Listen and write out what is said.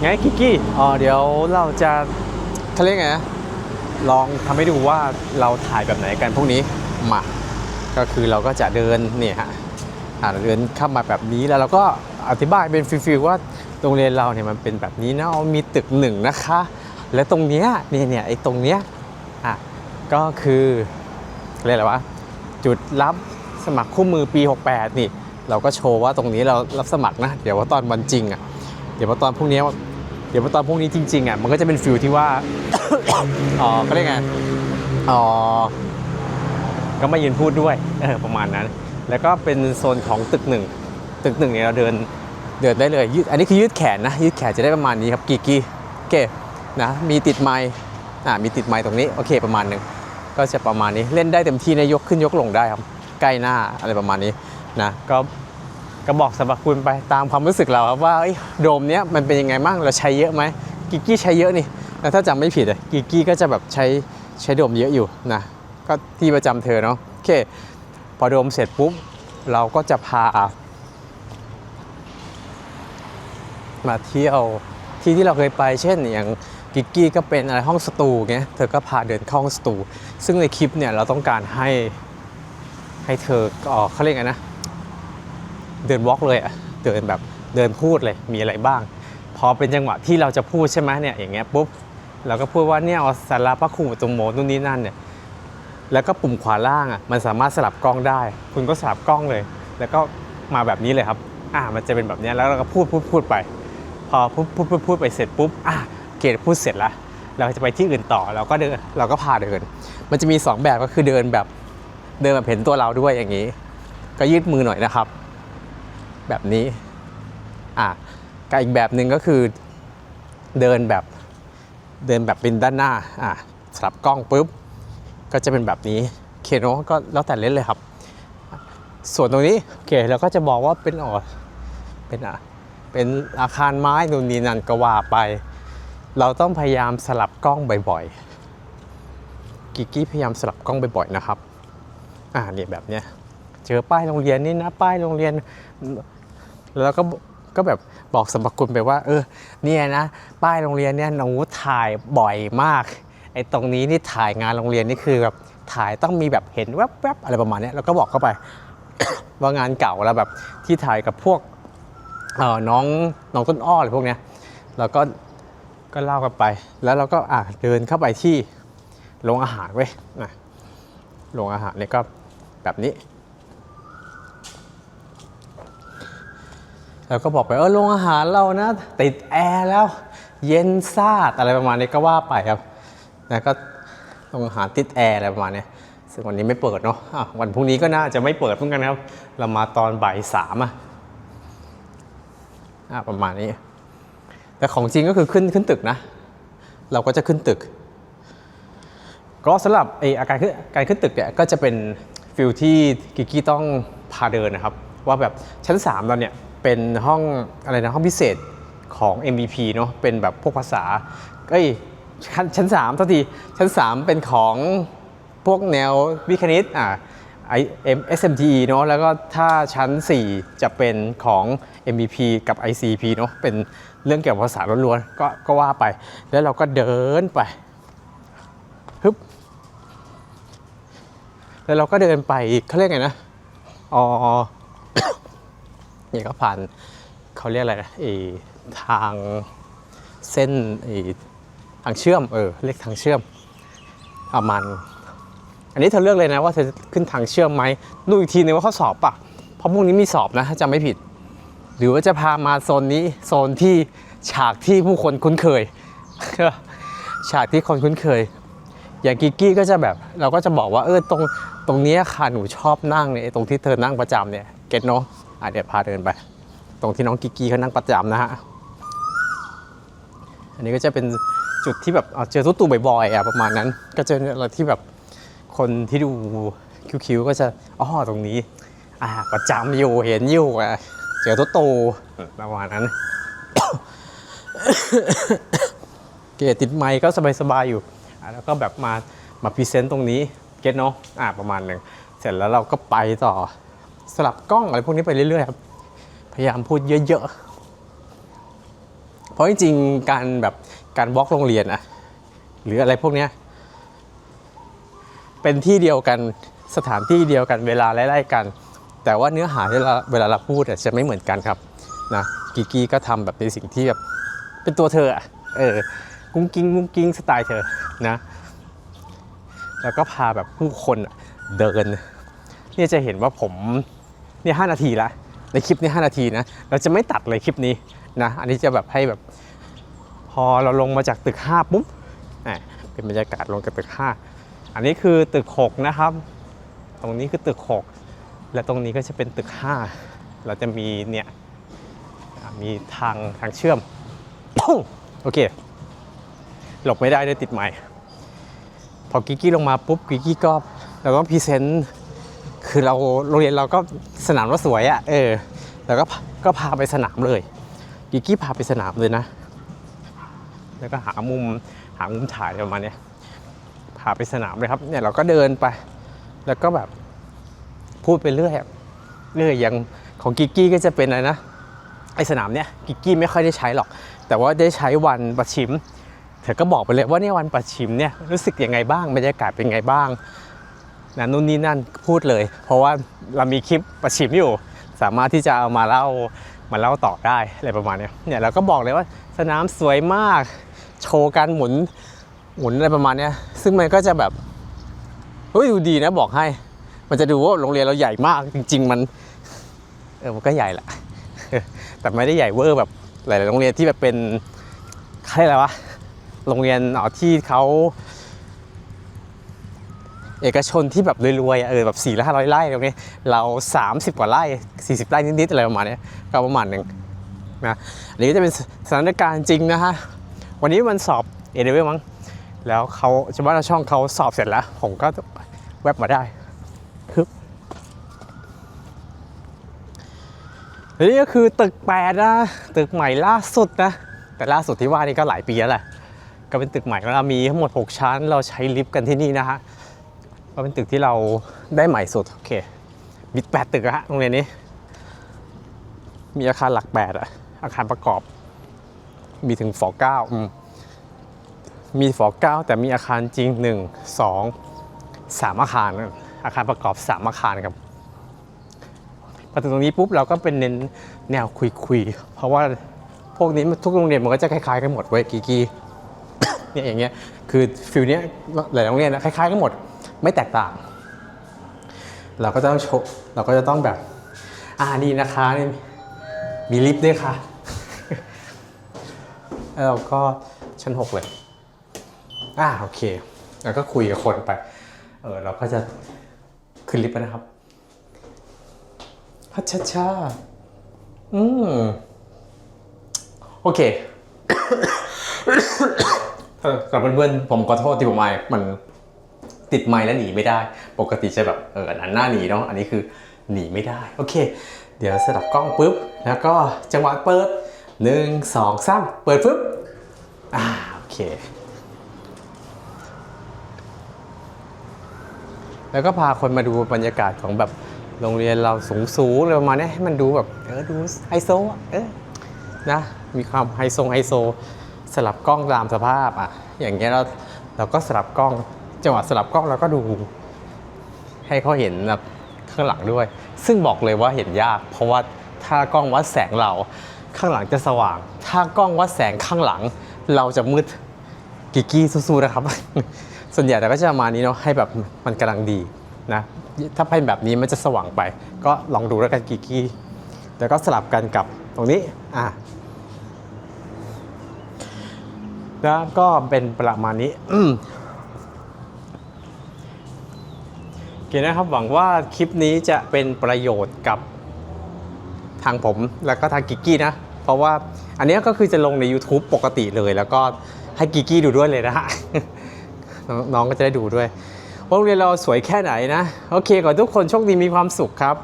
ไงกิกกี้อ๋อเดี๋ยวเราจะเขาเรียกไงนะลองทำให้ดูว่าเราถ่ายแบบไหนกันพวกนี้มาก็คือเราก็จะเดินเนี่ยฮะเดินเข้ามาแบบนี้แล้วเราก็อธิบายเป็นฟิลว่าโรงเรียนเราเนี่ยมันเป็นแบบนี้นะเอามีตึกหนึ่งนะคะ และตรงเนี้ยเนี่ยเนี่ยไอ้ตรงเนี้ยอะก็คือเรียกอะไรวะจุดรับสมัครคู่มือปี 68 นี่ เราก็โชว์ว่าตรงนี้เรารับสมัครนะ เดี๋ยวว่าตอนวันจริงอะ เดี๋ยวว่าตอนพวกนี้เดี๋ยวว่าตอนพวกนี้จริงๆอะมันก็จะเป็นฟิลที่ว่าอ๋อก็เรียกไงอ๋อก็มายืนพูดด้วยประมาณนั้น แล้วก็เป็นโซนของตึกหนึ่งตึกหนึ่งเนี่ยเราเดินเดินได้เลยยืดอันนี้คือยืดแขนนะยืดแขนจะได้ประมาณนี้ครับกี่กี่โอเคนะมีติดไม้อ่ามีติดไม้ตรงนี้โอเคประมาณหนึ่งก็จะประมาณนี้เล่นได้เต็มที่นะยกขึ้นยกลงได้ครับใกล้หน้าอะไรประมาณนี้นะก็ ก็บอกสรรพคุณไปตามความรู้สึกเราครับว่าโดมเนี้ยมันเป็นยังไงบ้างเราใช้เยอะไหมกิกกี้ใช้เยอะนี่แล้วถ้าจำไม่ผิดอะกิกกี้ก็จะแบบใช้ใช้โดมเยอะอยู่นะก็ที่ประจำเธอเนาะโอเคพอโดมเสร็จปุ๊บเราก็จะพา มาเที่ยวที่ที่เราเคยไปเช่นอย่างกิกกี้ก็เป็นอะไรห้องสตูเงี้ยเธอก็พาเดินเข้าห้องสตู ซึ่งในคลิปเนี่ยเราต้องการให้ให้เธอก็เขาเรียกไงนะ เดินวอล์กเลยอะเดินแบบเดินพูดเลยมีอะไรบ้าง พอเป็นจังหวะที่เราจะพูดใช่ไหมเนี่ยอย่างเงี้ยปุ๊บเราก็พูดว่าเนี่ยเอาสาราพระครูตรงโมนู่นนี่นั่นเนี่ยแล้วก็ปุ่มขวาล่างอะมันสามารถสลับกล้องได้ คุณก็สลับกล้องเลย แล้วก็มาแบบนี้เลยครับอ่ามันจะเป็นแบบเนี้ยแล้วเราก็พูดพูดพูดไป พอพูดพูดพูดพูดไปเสร็จปุ๊บอะเกดพูดเสร็จแล้วเราจะไปที่อื่นต่อเราก็เดินเราก็พาเดิน มันจะมีสองแบบก็คือเดินแบบเดินแบบเห็นตัวเราด้วยอย่างนี้ ก็ยืดมือหน่อยนะครับ แบบนี้อะกับอีกแบบหนึ่งก็คือเดินแบบเดินแบบเป็นด้านหน้าอะสลับกล้องปุ๊บก็จะเป็นแบบนี้เคเนก็แล้วแต่เล่นเลยครับ ส่วนตรงนี้โอเคเราก็จะบอกว่าเป็นอ๋อเป็นอะเป็นอาคารไม้นู่นนี่นั่นก็ว่าไป เราต้องพยายามสลับกล้องบ่อยๆ กิกกี้พยายามสลับกล้องบ่อยๆนะครับ อ่าเนี่ยแบบเนี้ยเจอป้ายโรงเรียนนี่นะป้ายโรงเรียน แล้วก็ก็แบบบอกสรรพคุณไปว่า เออเนี่ยนะป้ายโรงเรียนเนี่ยหนูถ่ายบ่อยมากไอ้ตรงนี้นี่ถ่ายงานโรงเรียนนี่คือแบบถ่ายต้องมีแบบเห็นแวบๆอะไรประมาณนี้แล้วก็บอกเข้าไป ว่างานเก่าแล้วแบบที่ถ่ายกับพวกเออน้องน้องต้นอ้ออะไรพวกเนี้ยเราก็ก็เล่ากันไป แล้วเราก็อะเดินเข้าไปที่โรงอาหารเว้ยอะโรงอาหารเนี่ยก็แบบนี้ แล้วก็บอกไปเออโรงอาหารเรานะ ติดแอร์แล้ว เย็นซาดอะไรประมาณนี้ก็ว่าไปครับแล้วก็โรงอาหารติดแอร์อะไรประมาณนี้ซึ่งวันนี้ไม่เปิดเนาะะวันพรุ่งนี้ก็น่าจะไม่เปิดเหมือนกันครับ เรามาตอนบ่ายสามอะอะประมาณนี้ แต่ของจริงก็คือขึ้นขึ้นตึกนะ เราก็จะขึ้นตึก ก็สำหรับไออาการขึ้นการขึ้นตึกเนี่ยก็จะเป็นฟิลที่กิกกี้ต้องพาเดินนะครับ ว่าแบบชั้น 3 เราเนี่ย เป็นห้องอะไรนะห้องพิเศษของ MVP เนาะเป็นแบบพวกภาษาเอ้ยชั้นชั้น3เท่าทีชั้น 3 เป็นของพวกแนววิคณิตอ่า I M SMTE เนาะแล้วก็ถ้าชั้น 4 จะเป็นของ MVP กับ ICP เนาะเป็นเรื่องเกี่ยวกับภาษาล้วนๆก็ก็ว่าไป แล้วเราก็เดินไปฮึบแล้วเราก็เดินไปเขาเรียกไงนะอ๋อ นี่ก็ผ่านเขาเรียกอะไรนะไอทางเส้นไอทางเชื่อมเออเรียกทางเชื่อมประมาณอันนี้เธอเลือกเลยนะว่าเธอขึ้นทางเชื่อมไหมดูอีกทีนึงว่าเขาสอบปะเพราะพวกนี้มีสอบนะถ้าจำไม่ผิด หรือว่าจะพามาโซนนี้โซนที่ฉากที่ผู้คนคุ้นเคย ฉากที่คนคุ้นเคย อย่างกิกกี้ก็จะแบบเราก็จะบอกว่าเออตรงตรงนี้ค่ะหนูชอบนั่งเนี่ยตรงที่เธอนั่งประจำเนี่ยเก็ตเนาะ อะเดี๋ยวพาเดินไป ตรงที่น้องกิกกี้เขานั่งประจำนะฮะ อันนี้ก็จะเป็นจุดที่แบบเจอตุ๊ตู่บ่อยๆอะประมาณนั้น ก็เจออะไรที่แบบคนที่ดูคิวๆก็จะอ๋อตรงนี้ อ่าประจำอยู่เห็นอยู่อะเจอตุ๊ตู่ประมาณนั้นเกตติดไมค์ก็สบายๆอยู่แล้วก็แบบมามาพรีเซนต์ตรงนี้เก็ตเนาะอ่าประมาณหนึ่งเสร็จแล้วเราก็ไปต่อ สลับกล้องอะไรพวกนี้ไปเรื่อยๆครับ พยายามพูดเยอะๆ เพราะจริงๆ การแบบการบล็อกโรงเรียนอะหรืออะไรพวกเนี้ยเป็นที่เดียวกันสถานที่เดียวกันเวลาไล่ๆกัน แต่ว่าเนื้อหาเวลาเวลาเราพูดจะไม่เหมือนกันครับนะกิกี้ก็ทำแบบในสิ่งที่แบบเป็นตัวเธออะเออกุ้งกิ้งกุ้งกิ้งสไตล์เธอนะแล้วก็พาแบบผู้คนเดินเนี่ยจะเห็นว่าผม นี่ยหนาทีละในคลิปนี้ 5 นาทีนะเราจะไม่ตัดเลยคลิปนี้นะอันนี้จะแบบให้แบบพอเราลงมาจากตึก 5 ปุ๊บอะเป็นบรรยากาศลงจากตึก 5 อันนี้คือตึก 6 นะครับ ตรงนี้คือตึก 6 และตรงนี้ก็จะเป็นตึก 5 เราจะมีเนี่ยมีทางทางเชื่อม โอเค หลบไม่ได้ด้วยติดไม้พอกิกกี้ลงมาปุ๊บกิกกี้ก็เราก็พรีเซนต์ คือเราโรงเรียนเราก็สนามก็สวยอะ่ะเออแล้วก็ก็พาไปสนามเลยกิกี้พาไปสนามเลยนะ แล้วก็หามุมหามุมถ่ายประมาณนี้พาไปสนามเลยครับเนี่ยเราก็เดินไป แล้วก็แบบพูดไปเรื่อยเรื่อยอย่างของกิกี้ก็จะเป็นอะไรนะไอสนามเนี้ยกิกกี้ไม่ค่อยได้ใช้หรอก แต่ว่าได้ใช้วันประชิมเธอก็บอกไปเลยว่าเนี่ยวันประชิมเนี่ยรู้สึกยังไงบ้างบรรยากาศเป็นไงบ้าง นะนู่นนี่นั่นพูดเลย เพราะว่าเรามีคลิปประชิมอยู่ สามารถที่จะเอามาเล่ามาเล่าต่อได้อะไรประมาณนี้เนี่ยเราก็บอกเลยว่าสนามสวยมาก โชว์การหมุนหมุนอะไรประมาณนี้ซึ่งมันก็จะแบบเฮ้ยดูดีนะบอกให้ มันจะดูว่าโรงเรียนเราใหญ่มากจริง ๆ มันเออมันก็ใหญ่แหละแต่ไม่ได้ใหญ่เวอร์แบบหลาย ๆ โรงเรียนที่แบบเป็นใครอะไรวะโรงเรียนอ๋อที่เขา เอกชนที่แบบรวยๆเออแบบสี่ร้อยห้าร้อยไร่ตรงนี้เรา 30 กว่าไร่ 40 ไร่นิดๆอะไรประมาณนี้ก็ประมาณหนึ่งนะอันนี้ก็จะเป็นสถานการณ์จริงนะฮะวันนี้มันสอบเอเดเวมั้งแล้วเขาจะว่าช่องเขาสอบเสร็จแล้ว ผมก็แวบมาได้คึบอันนี้ก็คือตึกแปดนะตึกใหม่ล่าสุดนะ แต่ล่าสุดที่ว่านี่ก็หลายปีแล้วแหละก็เป็นตึกใหม่แล้วมีทั้งหมด 6 ชั้น เราใช้ลิฟต์กันที่นี่นะฮะ ก็เป็นตึกที่เราได้ใหม่สุด โอเคมีแปดตึกอะฮะโรงเรียนนี้ มีอาคารหลักแปดอะอาคารประกอบ มีถึงฝอเก้าอืมมีฝอเก้าแต่มีอาคารจริงหนึ่งสองสามอาคาร อาคารประกอบสามอาคารครับพอถึงตรงนี้ปุ๊บเราก็เป็นเน้นแนวคุยๆ เพราะว่าพวกนี้มันทุกโรงเรียนมันก็จะคล้ายๆกันหมดเว้ยกีกีเนี่ยอย่างเงี้ยคือฟิลเนี้ยหลายโรงเรียนนะคล้ายๆกันหมด ไม่แตกต่าง เราก็ต้องโชว์เราก็จะต้องแบบ อ่านี่นะคะนี่มีลิฟต์ด้วยค่ะ แล้วเราก็ชั้นหกเลย อ่าโอเค แล้วก็คุยกับคนไป เออเราก็จะขึ้นลิฟต์นะครับฮัชชาชาอืมโอเคเออกับเพื่อนๆผมขอโทษที่ผมไม่มัน ติดไม้แล้วหนีไม่ได้ ปกติจะแบบเอออันหน้าหนีเนาะอันนี้คือหนีไม่ได้ โอเค เดี๋ยวสลับกล้องปุ๊บ แล้วก็จังหวะเปิดหนึ่งสองสามเปิดปุ๊บอ่าโอเค แล้วก็พาคนมาดูบรรยากาศของแบบโรงเรียนเราสูงสูงๆอะไรประมาณนี้ให้มันดูแบบเออดูไฮโซอะเออนะมีความไฮโซไฮโซ สลับกล้องตามสภาพอะอย่างเงี้ยเราเราก็สลับกล้อง จังหวะสลับกล้องเราก็ดู ให้เขาเห็นแบบข้างหลังด้วย ซึ่งบอกเลยว่าเห็นยาก เพราะว่าถ้ากล้องวัดแสงเราข้างหลังจะสว่าง ถ้ากล้องวัดแสงข้างหลัง เราจะมืดกิกกี้สู้ๆนะครับ ส่วนใหญ่แต่ก็จะประมาณนี้เนาะให้แบบมันกำลังดีนะถ้าเป็นแบบนี้มันจะสว่างไป ก็ลองดูแล้วกันกิกกี้แล้วก็สลับกันกับตรงนี้อะแล้วก็เป็นประมาณนี้ อืม โอเคนะครับหวังว่าคลิปนี้จะเป็นประโยชน์กับทางผมแล้วก็ทางกิกกี้นะ เพราะว่าอันนี้ก็คือจะลงใน YouTube ปกติเลย แล้วก็ให้กิกกี้ดูด้วยเลยนะฮะน้องก็จะได้ดูด้วยว่าโรงเรียนเราสวยแค่ไหนนะ โอเคขอทุกคนโชคดีมีความสุขครับ